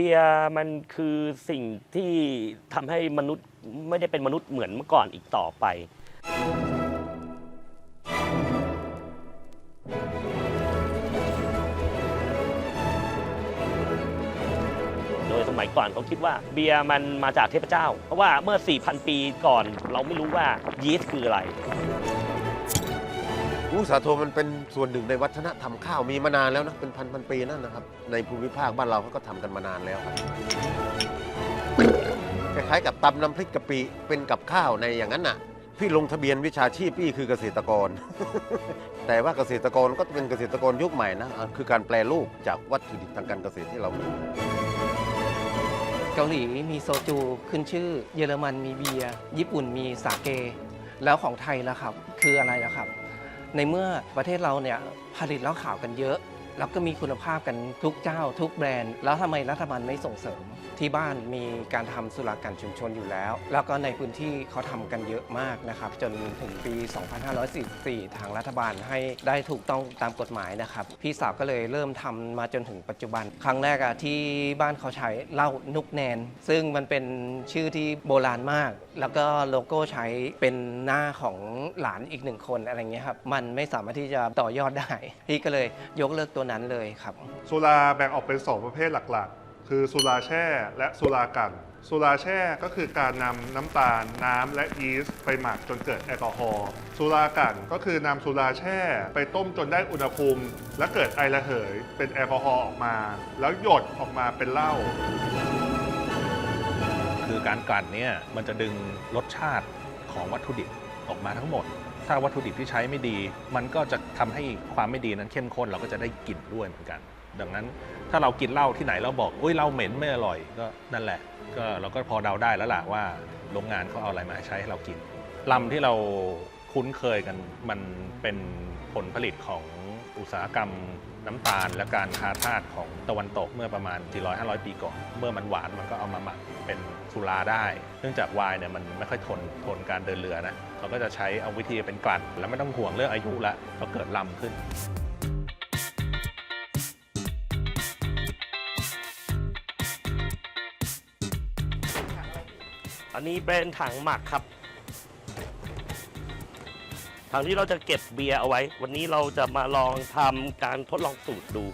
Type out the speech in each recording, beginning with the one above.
บียร์มันคือสิ่งที่ทำให้มนุษย์ไม่ได้เป็นมนุษย์เหมือนเมื่อก่อนอีกต่อไป โดยสมัยก่อนเขาคิดว่าเบียร์มันมาจากเทพเจ้า เพราะว่าเมื่อ 4,000 ปีก่อนเราไม่รู้ว่ายีสต์คืออะไร อู้สาโทมันเป็นส่วนหนึ่งในวัฒนธรรมข้าวมีมานานแล้วนะเป็นพันพันปีนั่นนะครับ ในภูมิภาคบ้านเราเขาก็ทำกันมานานแล้วครับคล้ายๆกับตำน้ำพริกกะปิเป็นกับข้าวในอย่างนั้นน่ะ พี่ลงทะเบียนวิชาชีพพี่คือเกษตรกร แต่ว่าเกษตรกรก็เป็นเกษตรกรยุคใหม่นะอะคือการแปลรูปจากวัตถุดิบทางการเกษตรที่เรามี เกาหลีมีโซจูขึ้นชื่อ เยอรมันมีเบียร์ญี่ปุ่นมีสาเก แล้วของไทยล่ะครับ คืออะไรล่ะครับ ในเมื่อประเทศเราเนี่ยผลิตเหล้าขาวกันเยอะ แล้วก็มีคุณภาพกันทุกเจ้า ทุกแบรนด์ แล้วทำไมรัฐบาลไม่ส่งเสริม ที่บ้านมีการทำสุรากันชุมชนอยู่แล้ว แล้วก็ในพื้นที่เขาทำกันเยอะมากนะครับ จนถึงปี 2544 ทางรัฐบาลให้ได้ถูกต้องตามกฎหมายนะครับ พี่สาวก็เลยเริ่มทำมาจนถึงปัจจุบัน ครั้งแรกอะที่บ้านเขาใช้เหล้านุกแนน ซึ่งมันเป็นชื่อที่โบราณมาก แล้วก็โลโก้ใช้เป็นหน้าของหลานอีกหนึ่งคนอะไรเงี้ยครับ มันไม่สามารถที่จะต่อยอดได้ พี่ก็เลยยกเลิกตัวนั้นเลยครับ สุราแบ่งออกเป็น 2 ประเภทหลักๆ คือสุราแช่และสุรากัน สุราแช่ก็คือการนำน้ำตาล น้ำและยีสต์ไปหมักจนเกิดแอลกอฮอล์สุรากันก็คือนำสุราแช่ไปต้มจนได้อุณหภูมิ และเกิดไอระเหย เป็นแอลกอฮอล์ออกมา แล้วหยดออกมาเป็นเหล้า คือการกลั่นเนี่ยมันจะดึงรสชาติของวัตถุดิบออกมาทั้งหมด ถ้าวัตถุดิบที่ใช้ไม่ดี มันก็จะทำให้ความไม่ดีนั้นเข้มข้นเราก็จะได้กลิ่นด้วยเหมือนกัน ดังนั้นถ้าเรากินเหล้าที่ไหนเราบอกอุ้ยเหล้าเหม็นไม่อร่อยก็นั่นแหละ ก็เราก็พอเดาได้แล้วล่ะว่าโรงงานเขาเอาอะไรมาใช้ให้เรากินลำที่เราคุ้นเคยกันมันเป็นผลผลิตของอุตสาหกรรมน้ำตาลและการค้าทาสของตะวันตกเมื่อประมาณ 400-500 ปีก่อน เมื่อมันหวานมันก็เอามาหมักเป็น สุราได้ เนื่องจากไวน์เนี่ยมันไม่ค่อยทนทนการเดินเรือนะเราก็จะใช้เอาวิธีเป็นกลั่นแล้วไม่ต้องห่วงเรื่องอายุละก็เกิดลำขึ้นอันนี้เป็นถังหมักครับ ถังที่เราจะเก็บเบียร์เอาไว้ วันนี้เราจะมาลองทำการทดลองสูตรดู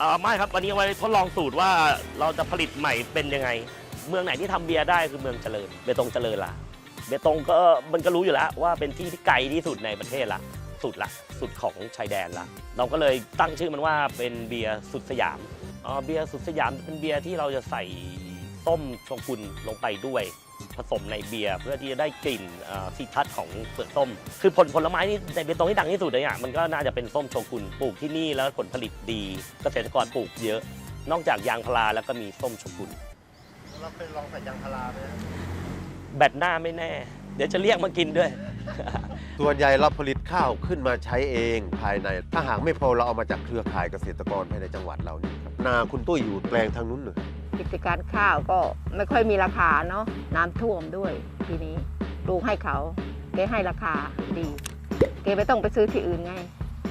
อ่าไม่ครับ วันนี้เอาไว้ทดลองสูตรว่าเราจะผลิตใหม่เป็นยังไง เมืองไหนที่ทำเบียร์ได้คือเมืองเจริญเบตงเจริญละเบตงก็มันก็รู้อยู่แล้วว่าเป็นที่ที่ไกลที่สุดในประเทศละสุดละสุดของชายแดนละเราก็เลยตั้งชื่อมันว่าเป็นเบียร์สุดสยามอ่าเบียร์สุดสยามเป็นเบียร์ที่เราจะใส่ส้มโชกุนลงไปด้วยผสมในเบียร์เพื่อที่จะได้กลิ่นซีทัสของเปลือกส้ม คือผลผลไม้ที่ในเบตงที่ดังที่สุดเลยอะมันก็น่าจะเป็นส้มโชกุนปลูกที่นี่แล้วผลผลิตดี เกษตรกรปลูกเยอะ นอกจากยางพาราแล้วก็มีส้มโชกุน เราเคยลองใส่ยางพาราไหมแบตหน้าไม่แน่ เดี๋ยวจะเรียกมากินด้วย ส่วนใหญ่เราผลิตข้าวขึ้นมาใช้เองภายใน ถ้าหากไม่พอเราเอามาจากเครือข่ายเกษตรกรภายในจังหวัดเรานี่ครับนาคุณตุ้ยอยู่แปลงทางนู้นหนึ่งกิจการข้าวก็ไม่ค่อยมีราคาเนาะน้ำท่วมด้วยทีนี้ปลูกให้เขาแกให้ราคาดีแกไม่ต้องไปซื้อที่อื่นไง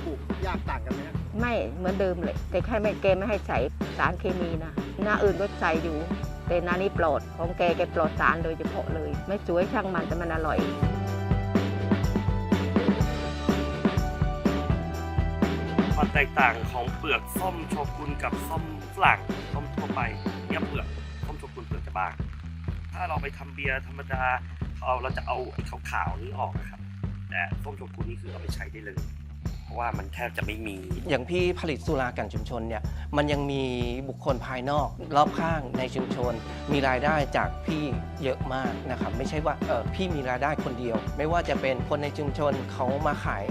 ปลูกยากต่างกันไหมครับไม่เหมือนเดิมเลยแต่แค่ไม่แกไม่ให้ใส่สารเคมีนะหน้าอื่นก็ใส่อยู่ แต่นานี้ปลอดของแกแกปลอดสารโดยเฉพาะเลย ไม่สวยช่างมันแต่มันอร่อยความแตกต่างของเปลือกส้มโชกุนกับส้มฝรั่งส้มทั่วไปเนี่ยเปลือกส้มโชกุนเปลือกจะบางถ้าเราไปทำเบียร์ธรรมดาเราเราจะเอาไอ้ขาวๆนี้ออกนะครับ แต่ส้มโชกุนนี่คือเอาไปใช้ได้เลย ว่ามันแทบจะไม่มี อย่างพี่ผลิตสุรากันชุมชนเนี่ยมันยังมีบุคคลภายนอกรอบข้างในชุมชน มีรายได้จากพี่เยอะมากนะครับไม่ใช่ว่าเออพี่มีรายได้คนเดียว ไม่ว่าจะเป็นคนในชุมชนเขามาขาย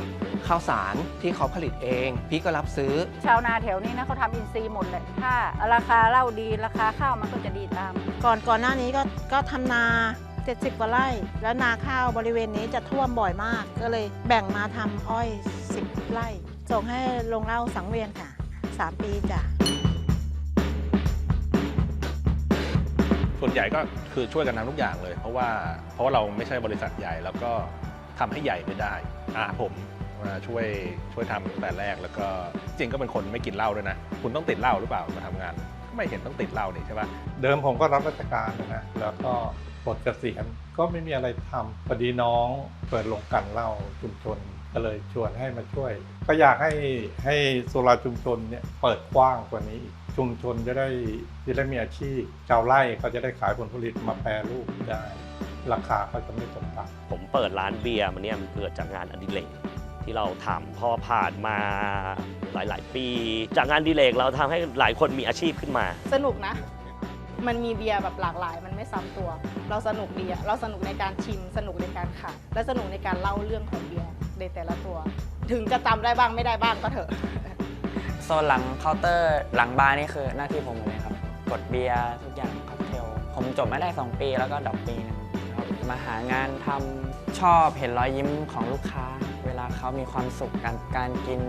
ข้าวสารที่เขาผลิตเอง พี่ก็รับซื้อ ชาวนาแถวนี้นะเขาทำอินทรีย์หมดเลยถ้าราคาเหล้าดีราคาข้าวมันก็จะดีตาม ก่อนก่อนหน้านี้ก็ก็ทำนา 70กว่าไร่ แล้วนาข้าวบริเวณนี้จะท่วมบ่อยมาก ก็เลยแบ่งมาทำอ้อย 10 ไร่ ส่งให้โรงเหล้าสังเวียนค่ะ 3 ปีจ้ะ ส่วนใหญ่ก็คือช่วยกันทำทุกอย่างเลย เพราะว่าเพราะว่าเราไม่ใช่บริษัทใหญ่แล้วก็ทำให้ใหญ่ไม่ได้อาผมมาช่วยช่วยทำตั้งแต่แรกแล้วก็จริงก็เป็นคนไม่กินเหล้าด้วยนะ คุณต้องติดเหล้าหรือเปล่ามาทำงาน ไม่เห็นต้องติดเหล้านี่ใช่ปะเดิมผมก็รับราชการนะนะแล้วก็ ปลดเกษียณก็ไม่มีอะไรทำพอดีน้องเปิดโรงกลันเหล้าชุมชนก็เลยชวนให้มาช่วย ก็อยากให้ให้สุราชุมชนเนี่ยเปิดกว้างกว่านี้อีกชุมชนจะได้จะได้มีอาชีพชาวไร่เขาจะได้ขายผลผลิตมาแปรรูปได้ ราคาเขาจะไม่ตกต่ำผมเปิดร้านเบียร์มันเนี่ยมันเกิดจากงานอดิเรกที่เราทำพอผ่านมาหลาย ๆ ปี จากงานอดิเรกเราทำให้หลายคนมีอาชีพขึ้นมา สนุกนะ มันมีเบียร์แบบหลากหลาย มันไม่ซ้ำตัว เราสนุกดีอะเราสนุกในการชิม สนุกในการขายและสนุกในการเล่าเรื่องของเบียร์ในแต่ละตัว ถึงจะจำได้บ้างไม่ได้บ้างก็เถอะ โซนหลังเคาน์เตอร์หลังบาร์นี่คือหน้าที่ผมหมดเลยครับ กดเบียร์ทุกอย่างค็อกเทล ผมจบมาได้ 2 ปีแล้วก็ดรอปปีหนึงครับมาหางานทำชอบเห็นรอยยิ้มของลูกค้า เวลาเขามีความสุขกับการกิน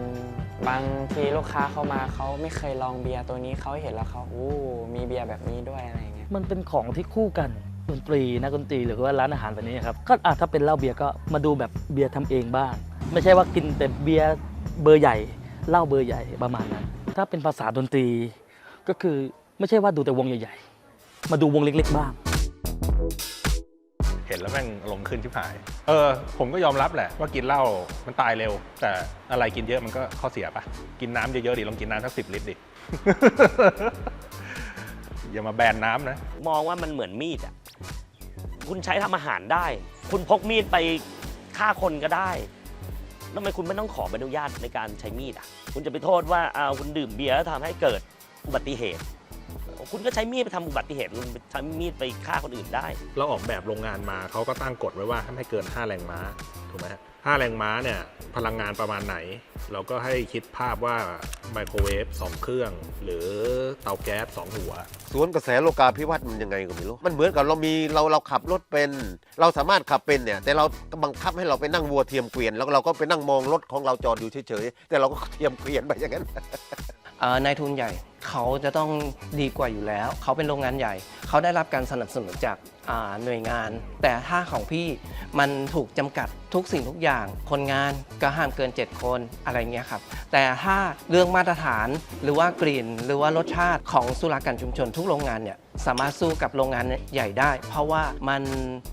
บางทีลูกค้าเข้ามาเขาไม่เคยลองเบียร์ตัวนี้เขาเห็นแล้วเขาอู้มีเบียร์แบบนี้ด้วยอะไรอย่างเงี้ยมันเป็นของที่คู่กันดนตรีนักดนตรีหรือว่าร้านอาหารแบบนี้ครับก็อะถ้าเป็นเหล้าเบียร์ก็มาดูแบบเบียร์ทำเองบ้าง ไม่ใช่ว่ากินแต่เบียร์เบอร์ใหญ่เหล้าเบอร์ใหญ่ประมาณนั้น ถ้าเป็นภาษาดนตรี ก็คือไม่ใช่ว่าดูแต่วงใหญ่ ๆ มาดูวงเล็ก ๆ บ้าง แล้วแม่งลงขึ้นชิบหาย เออ ผมก็ยอมรับแหละว่ากินเหล้ามันตายเร็ว แต่อะไรกินเยอะมันก็ข้อเสียปะกินน้ำเยอะๆดิลองกินน้ำสักสิบลิตรดิ อย่ามาแบนน้ำนะ มองว่ามันเหมือนมีดอะ คุณใช้ทำอาหารได้ คุณพกมีดไปฆ่าคนก็ได้ทำไมคุณไม่ต้องขอใบอนุญาตในการใช้มีดอะ คุณจะไปโทษว่าเอาคุณดื่มเบียร์แล้วทำให้เกิดอุบัติเหตุ คุณก็ใช้มีดไปทำอุบัติเหตุคุณใช้มีดไปฆ่าคนอื่นได้ เราออกแบบโรงงานมาเขาก็ตั้งกฎไว้ว่าห้ามให้เกิน 5 แรงม้าถูกไหมฮะ 5 แรงม้าเนี่ย พลังงานประมาณไหน เราก็ให้คิดภาพว่าไมโครเวฟ2 เครื่อง หรือเตาแก๊ส2 หัว สวนกระแสโลกาภิวัตน์มันยังไงก็ไม่รู้ มันเหมือนกับเรามีเราเราขับรถเป็น เราสามารถขับเป็นเนี่ย แต่เราก็บังคับให้เราไปนั่งวัวเทียมเกวียน แล้วเราก็ไปนั่งมองรถของเราจอดอยู่เฉยๆ แต่เราก็เทียมเกวียนไปอย่างนั้นเอ่อนายทุนใหญ่เขาจะต้องดีกว่าอยู่แล้ว เขาเป็นโรงงานใหญ่ เขาได้รับการสนับสนุนจากอ่าหน่วยงาน แต่ถ้าของพี่มันถูกจำกัดทุกสิ่งทุกอย่างคนงานก็ห้ามเกิน 7 คนอะไรเงี้ยครับ แต่ถ้าเรื่องมาตรฐานหรือว่ากลิ่น หรือว่ารสชาติของสุรากันชุมชนทุกโรงงานเนี่ยสามารถสู้กับโรงงานใหญ่ได้ เพราะว่ามัน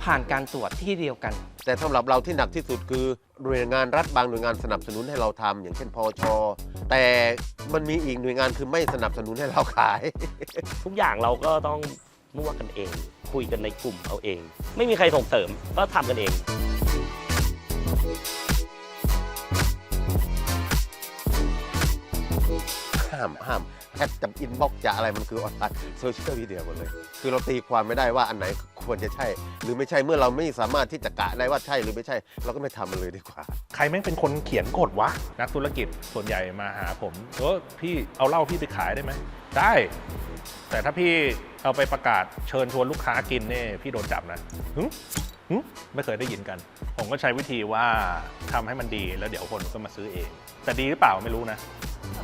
ผ่านการตรวจที่เดียวกัน แต่สำหรับเราที่หนักที่สุดคือหน่วยงานรัฐบางหน่วยงานสนับสนุนให้เราทำอย่างเช่นพอชแต่มันมีอีกหน่วยงานคือไม่สนับสนุนให้เราขาย ทุกอย่างเราก็ต้องมั่วกันเอง คุยกันในกลุ่มเอาเอง ไม่มีใครส่งเสริมก็ทำกันเอง ห้ามห้ามแค่จะอินบ็อกจะอะไรมันคือออนไลน์โซเชียลมีเดียหมดเลย คือเราตีความไม่ได้ว่าอันไหนควรจะใช่ หรือไม่ใช่เมื่อเราไม่สามารถที่จะกะได้ว่าใช่หรือไม่ใช่ เราก็ไม่ทำมันเลยดีกว่า ใครแม่งเป็นคนเขียนกฎวะ นักธุรกิจส่วนใหญ่มาหาผมเออพี่เอาเหล้าพี่ไปขายได้ไหม ได้ แต่ถ้าพี่เอาไปประกาศเชิญชวนลูกค้ากินเนี่ยพี่โดนจับนะหึ ไม่เคยได้ยินกัน ผมก็ใช้วิธีว่าทำให้มันดีแล้วเดี๋ยวคนก็มาซื้อเอง แต่ดีหรือเปล่าไม่รู้นะ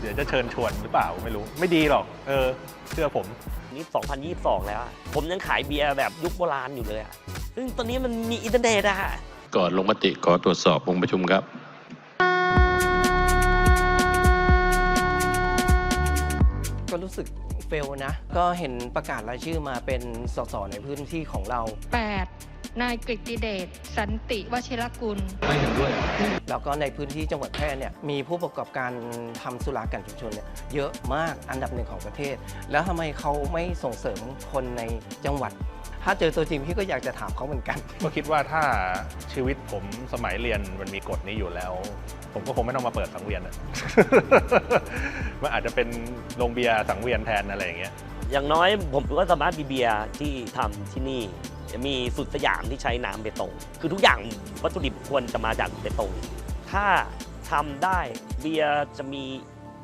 เดี๋ยวจะเชิญชวนหรือเปล่าไม่รู้ ไม่ดีหรอก เออ เชื่อผมนี่2022 แล้วอะผมยังขายเบียร์แบบยุคโบราณอยู่เลยอะซึ่งตอนนี้มันมีอินเทอร์เน็ตอะก่อนลงมติขอตรวจสอบองค์ประชุมครับก็รู้สึกเฟลนะ ก็เห็นประกาศรายชื่อมาเป็นสสในพื้นที่ของเรา 8. นายกฤติเดชสันติวชิรกุลแล้วก็ในพื้นที่จังหวัดแพร่เนี่ยมีผู้ประกอบการทำสุรากันชุมชนเนี่ยเยอะมากอันดับหนึ่งของประเทศ แล้วทำไมเขาไม่ส่งเสริมคนในจังหวัด ถ้าเจอตัวจริงพี่ก็อยากจะถามเขาเหมือนกัน ก็คิดว่าถ้าชีวิตผมสมัยเรียนมันมีกฎนี้อยู่แล้ว ผมก็คงไม่ต้องมาเปิดสังเวียนอะ มันอาจจะเป็นโรงเบียร์สังเวียนแทนอะไรอย่างเงี้ย อย่างน้อยผมก็สามารถมีเบียร์ที่ทำที่นี่ มีสุดสยามที่ใช้น้ำเบตง คือทุกอย่างวัตถุดิบควรจะมาจากเบตง ถ้าทำได้เบียร์จะมี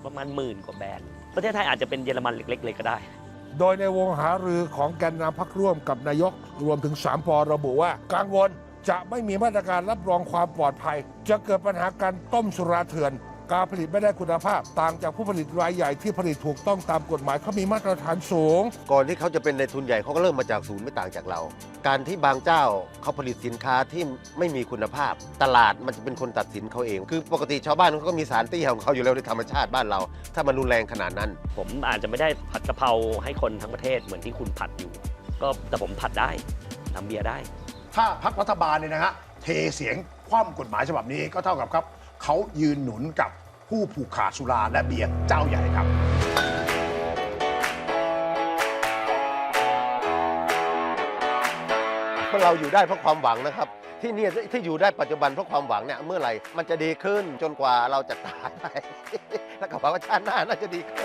ประมาณหมื่นกว่าแบรนด์ ประเทศไทยอาจจะเป็นเยอรมันเล็ก ๆ เลยก็ได้ โดยในวงหารือของแกนนำพักร่วมกับนายกรวมถึง 3ปอระบุว่ากังวลจะไม่มีมาตรการรับรองความปลอดภัย จะเกิดปัญหาการต้มสุราเถื่อน การผลิตไม่ได้คุณภาพ ต่างจากผู้ผลิตรายใหญ่ที่ผลิตถูกต้องตามกฎหมายเขามีมาตรฐานสูง ก่อนที่เขาจะเป็นในทุนใหญ่เขาก็เริ่มมาจากศูนย์ไม่ต่างจากเรา การที่บางเจ้าเขาผลิตสินค้าที่ไม่มีคุณภาพ ตลาดมันจะเป็นคนตัดสินเขาเอง คือปกติชาวบ้านเขาก็มีสารเตี้ยของเขาอยู่แล้วในธรรมชาติบ้านเรา ถ้ามันรุนแรงขนาดนั้น ผมอาจจะไม่ได้ผัดกะเพราให้คนทั้งประเทศเหมือนที่คุณผัดอยู่ ก็แต่ผมผัดได้ทำเบียร์ได้ ถ้าพักรัฐบาลเนี่ยนะฮะเทเสียงคว่ำกฎหมายฉบับนี้ก็เท่ากับครับ เขายืนหนุนกับผู้ผูกขาดสุราและเบียร์เจ้าใหญ่ครับเพราะเราอยู่ได้เพราะความหวังนะครับ ที่เนี่ยที่อยู่ได้ปัจจุบันเพราะความหวังเนี่ยเมื่อไหร่มันจะดีขึ้นจนกว่าเราจะตายไป แล้วก็หวังว่าชาติหน้าน่าจะดีขึ้น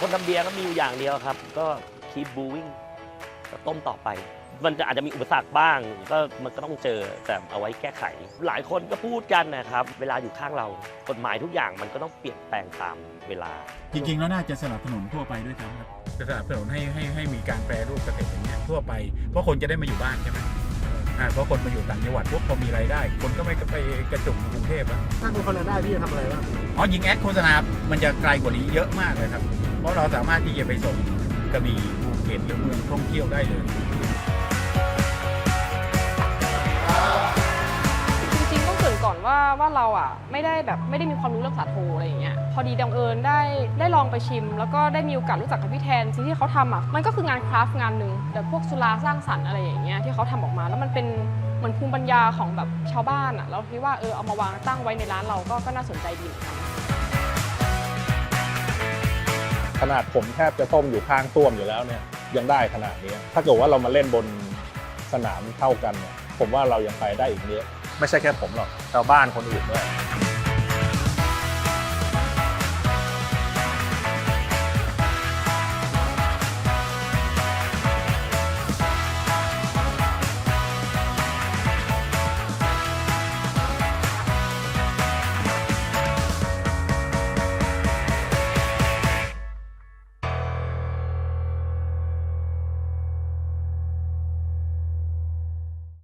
คนทำเบียร์ก็มีอยู่อย่างเดียวครับ ก็ keep brewing ต้มต่อไป มันจะอาจจะมีอุปสรรคบ้าง ก็มันก็ต้องเจอแต่เอาไว้แก้ไข หลายคนก็พูดกันนะครับ เวลาอยู่ข้างเรากฎหมายทุกอย่างมันก็ต้องเปลี่ยนแปลงตามเวลา จริงๆ แล้วน่าจะสนับสนุนทั่วไปด้วยซ้ำครับจะสนับสนุนให้ให้ให้มีการแปรรูปเกษตรอย่างเงี้ยทั่วไป เพราะคนจะได้มาอยู่บ้านใช่ไหมอ่าเพราะคนมาอยู่ต่างจังหวัดปุ๊บพอมีรายได้ คนก็ไม่ไปกระจุกอยู่กรุงเทพแล้วถ้าคุณคนละได้พี่จะทำอะไรบ้างอ๋อยิงแอดโฆษณา มันจะไกลกว่านี้เยอะมากเลยครับ เพราะเราสามารถที่จะไปส่ง กระบี่ภูเก็ตหรือเมืองท่องเที่ยวได้เลยจริงๆต้องเกรินก่อนว่าว่าเราอะไม่ได้แบบไม่ได้มีความรู้เรื่องสาโทอะไรอย่างเงี้ยพอดีดังเอิญได้ได้ลองไปชิม แล้วก็ได้มีโอกาสรู้จักกับพี่แทนสิ่งที่เขาทำอะมันก็คืองานคราฟต์งานหนึ่งแต่พวกสุราสร้างสรรค์อะไรอย่างเงี้ยที่เขาทำออกมาแล้วมันเป็นเหมือนภูมิปัญญาของแบบชาวบ้านอะเราคิดว่าเออเอามาวางตั้งไว้ในร้านเราก็ก็น่าสนใจดีเหมือนกัน ขนาดผมแทบจะต้มอยู่ข้างต้วมอยู่แล้วเนี่ยยังได้ขนาดนี้ ถ้าเกิดว่าเรามาเล่นบนสนามเท่ากันเนี่ยผมว่าเรายังไปได้อีกเยอะไม่ใช่แค่ผมหรอกชาวบ้านคนอื่นด้วย